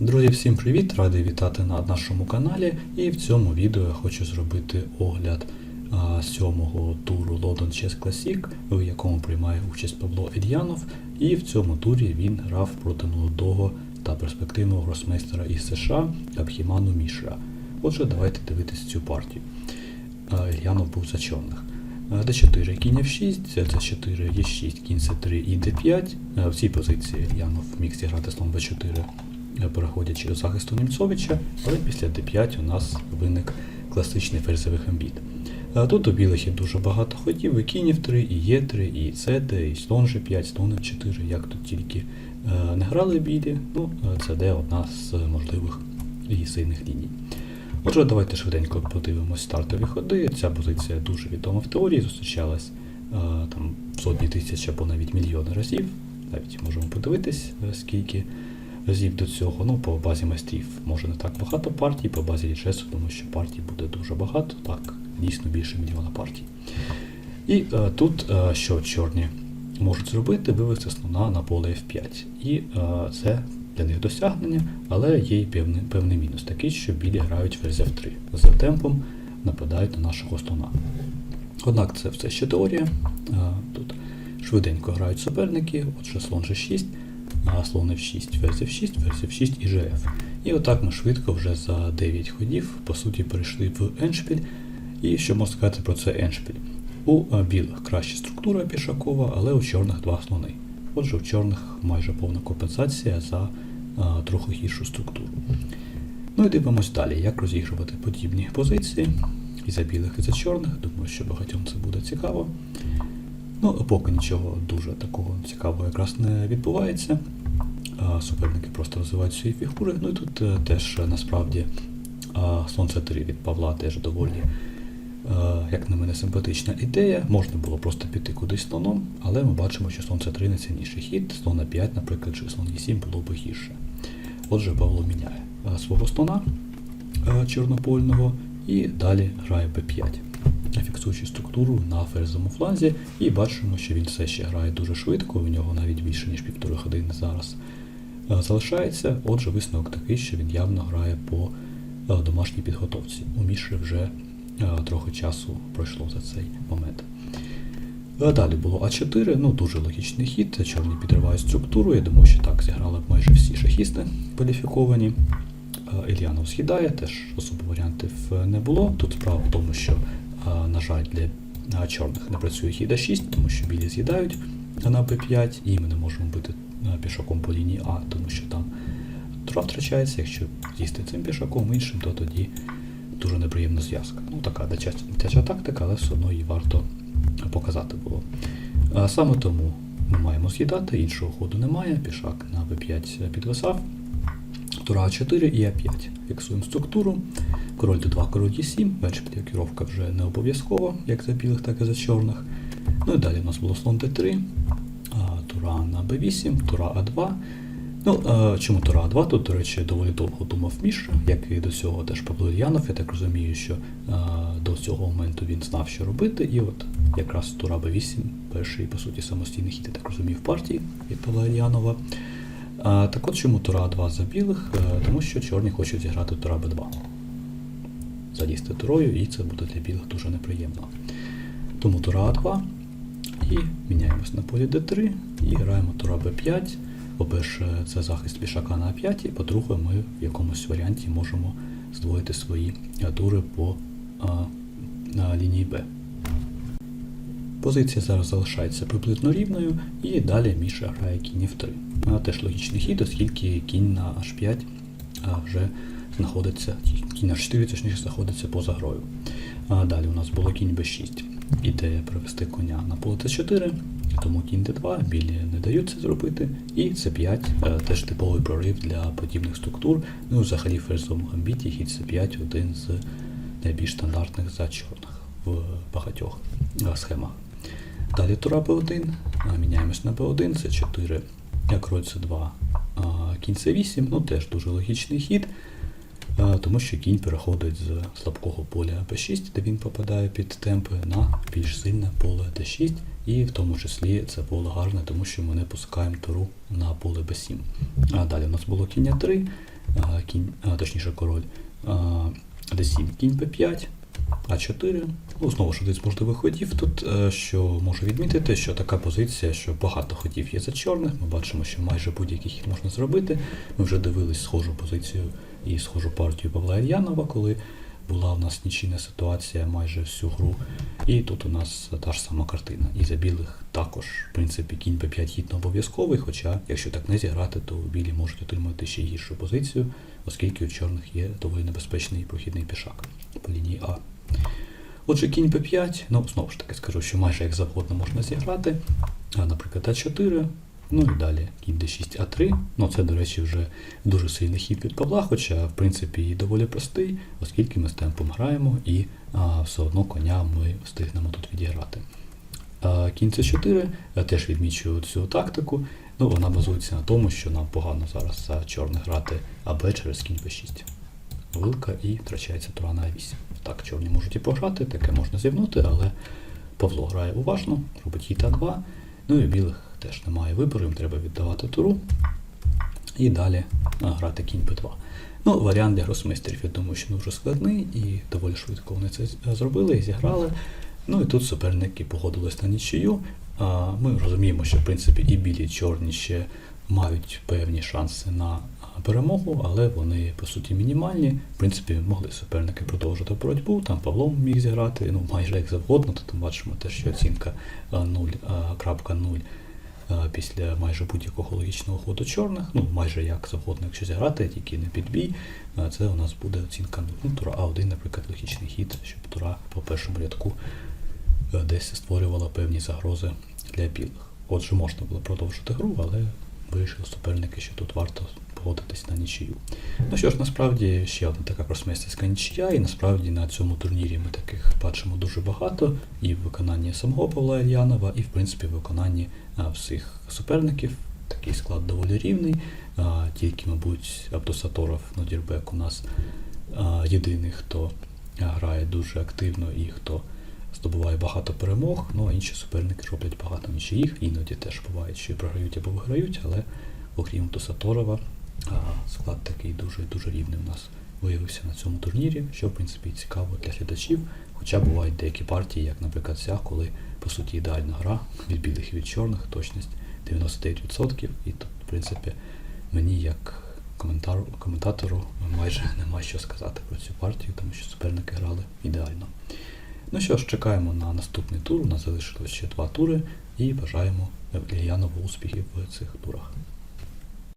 Друзі, всім привіт! Радий вітати на нашому каналі. І в цьому відео я хочу зробити огляд сьомого туру London Chess Classic, в якому приймає участь Павло Ільянов. І в цьому турі він грав проти молодого та перспективного гросмейстера із США Абхіману Мішра. Отже, давайте дивитися цю партію. Ільянов був за чорних. А, d4, кінь f6, c4, e6, кінь c3 і d5. В цій позиції Ільянов міг зіграти слон b4 переходячи до захисту Німцовича, але після d5 у нас виник класичний ферзевий гамбіт. А Тут у білих є дуже багато ходів, і кінь f3, і e3, і cd, і слон g5, слон f4, як тут тільки е, не грали білі, ну, це де одна з можливих і сильних ліній. Отже, давайте швиденько подивимось стартові ходи. Ця позиція дуже відома в теорії, зустрічалась е, там сотні тисяч або навіть мільйони разів. Навіть можемо подивитись, е, скільки разів до цього. Ну, по базі майстрів може не так багато партій, по базі лічесу, тому що партій буде дуже багато, так, дійсно більше мільйона партій. І е, тут, е, що чорні можуть зробити, вивести слона на поле F5. І е, це для них досягнення, але є й певний, певний мінус, такий, що білі грають ферзь F3. За темпом нападають на нашого слона. Однак це все ще теорія. Е, Тут швиденько грають суперники, отже, слон G6 а слон F6, ферзь F6, ферзь F6 і GF. І отак ми швидко вже за 9 ходів, по суті, перейшли в еншпіль. І що можна сказати про це еншпіль? У білих краща структура пішакова, але у чорних два слони. Отже, у чорних майже повна компенсація за а, трохи гіршу структуру. Ну і дивимось далі, як розігрувати подібні позиції. І за білих, і за чорних. Думаю, що багатьом це буде цікаво. Ну, поки нічого дуже такого цікавого якраз не відбувається. Суперники просто розвивають свої фігури. Ну і тут е, теж е, насправді Сонце 3 від Павла теж доволі, е, як на мене, симпатична ідея. Можна було просто піти кудись слоном, але ми бачимо, що Сонце 3 не цінніший хід, слон на 5, наприклад, чи слон Е7 було б гірше. Отже, Павло міняє свого слона чорнопольного і далі грає b5 фіксуючи структуру на ферзовому фланзі, і бачимо, що він все ще грає дуже швидко, у нього навіть більше, ніж півтори години зараз е, залишається. Отже, висновок такий, що він явно грає по е, домашній підготовці. У Міші вже е, трохи часу пройшло за цей момент. Далі було А4, ну дуже логічний хід, чорні підривають структуру. Я думаю, що так зіграли майже всі шахісти кваліфіковані. Ільянов з'їдає, теж особо варіантів не було. Тут справа в тому, що на жаль, для чорних не працює хід А6, тому що білі з'їдають на b5, і ми не можемо бити пішаком по лінії А, тому що там тура втрачається. Якщо з'їсти цим пішаком іншим, то тоді дуже неприємна зв'язка. Ну, така дитяча тактика, але все одно її варто показати було. Саме тому ми маємо з'їдати, іншого ходу немає, пішак на b5 підвисав. Тура А4 і А5. Фіксуємо структуру. Король Д2, король Е7, менше підкіровка вже не обов'язково, як за білих, так і за чорних. Ну і далі у нас було слон Д3, тура на Б8, тура А2. Ну, чому тура А2? Тут, до речі, доволі довго думав Міша, як і до цього теж Павло Ільянов. Я так розумію, що до цього моменту він знав, що робити. І от якраз тура Б8, перший, по суті, самостійний хід, я так розумію, в партії від Павла Ільянова. Так от чому тура А2 за білих? Е, Тому що чорні хочуть зіграти тура Б2. Залізти турою, і це буде для білих дуже неприємно. Тому тура А2 і міняємось на полі Д3 і граємо тура Б5. По-перше, це захист пішака на А5, і по-друге, ми в якомусь варіанті можемо здвоїти свої тури по а, на лінії Б. Позиція зараз залишається приблизно рівною, і далі Міша грає кінь F3. А, Теж логічний хід, оскільки кінь на H5 вже знаходиться, кінь на 4 точніше знаходиться поза грою. А далі у нас було кінь b6. Ідея привести коня на поле Т4, тому кінь d2, білі не дають це зробити. І c5 е, теж типовий прорив для подібних структур. Ну взагалі ферзовому гамбіті хід c5 один з найбільш стандартних за чорних в багатьох е, схемах. Далі тура b1, е, міняємось на b1, c4, король c2, кінь c8, ну теж дуже логічний хід. Тому що кінь переходить з слабкого поля b6, де він попадає під темпи, на більш сильне поле d6, і в тому числі це поле гарне, тому що ми не пускаємо туру на поле b7. А далі у нас було кінь 3, кінь, точніше король d7, кінь b5, а4. Ну, знову ж один з можливих ходів. Тут е, що можу відмітити, що така позиція, що багато ходів є за чорних. Ми бачимо, що майже будь-який хід можна зробити. Ми вже дивились схожу позицію і схожу партію Павла Ільянова, коли була у нас нічийна ситуація майже всю гру. І тут у нас та ж сама картина. І за білих також, в принципі, кінь П5 хід не обов'язковий, хоча, якщо так не зіграти, то білі можуть отримати ще гіршу позицію, оскільки у чорних є доволі небезпечний прохідний пішак по лінії А. Отже, кінь П5, ну знову ж таки скажу, що майже як завгодно можна зіграти. А, наприклад, А4, ну і далі кінь d6, А3. Ну це, до речі, вже дуже сильний хід від Павла, хоча в принципі і доволі простий, оскільки ми з темпом граємо і а, все одно коня ми встигнемо тут відіграти. А, Кінь С4 я теж відмічую цю тактику. Ну, вона базується на тому, що нам погано зараз за чорних грати АБ через кінь Б6. Вилка і втрачається тура на А8. Так, чорні можуть і пограти, таке можна зівнути, але Павло грає уважно, робить хід А2. Ну і білих теж немає вибору, їм треба віддавати туру. І далі грати кінь Б2. Ну, варіант для гросмейстерів, я думаю, що дуже складний і доволі швидко вони це зробили і зіграли. Ну і тут суперники погодились на нічию. А, Ми розуміємо, що в принципі і білі, і чорні ще мають певні шанси на перемогу, але вони по суті мінімальні. В принципі, могли суперники продовжити боротьбу. Там Павло міг зіграти ну майже як завгодно. Ми бачимо те, що оцінка а, 0.0 а, після майже будь-якого логічного ходу чорних, ну майже як завгодно, якщо зіграти, тільки не підбій, це у нас буде оцінка ну, тура А1, наприклад, логічний хід, щоб тура по першому рядку е, десь створювала певні загрози для білих. Отже, можна було продовжити гру, але вирішили суперники, що тут варто погодитись на нічию. Ну що ж, насправді ще одна така кросмейстерська нічия, і насправді на цьому турнірі ми таких бачимо дуже багато, і в виконанні самого Павла Ільянова, і в принципі в виконанні всіх суперників. Такий склад доволі рівний. А, тільки, мабуть, Абдусаторов Нодірбек у нас а, єдиний, хто грає дуже активно і хто здобуває багато перемог. Ну а інші суперники роблять багато нічиїх. Іноді теж буває, що і програють або виграють, але окрім Тусаторова, а, склад такий дуже дуже рівний у нас виявився на цьому турнірі, що в принципі цікаво для глядачів. Хоча бувають деякі партії, як, наприклад, ця, коли по суті ідеальна гра від білих і від чорних, точність 99%. І тут, в принципі, мені як коментатору майже нема що сказати про цю партію, тому що суперники грали ідеально. Ну що ж, чекаємо на наступний тур. У нас залишилось ще два тури і бажаємо Ільянову успіхів в цих турах.